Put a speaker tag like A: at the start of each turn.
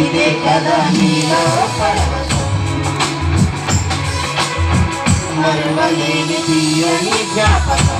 A: ఇదే కదా నీలో పడ మరువలేని తీయని జ్ఞాపకం.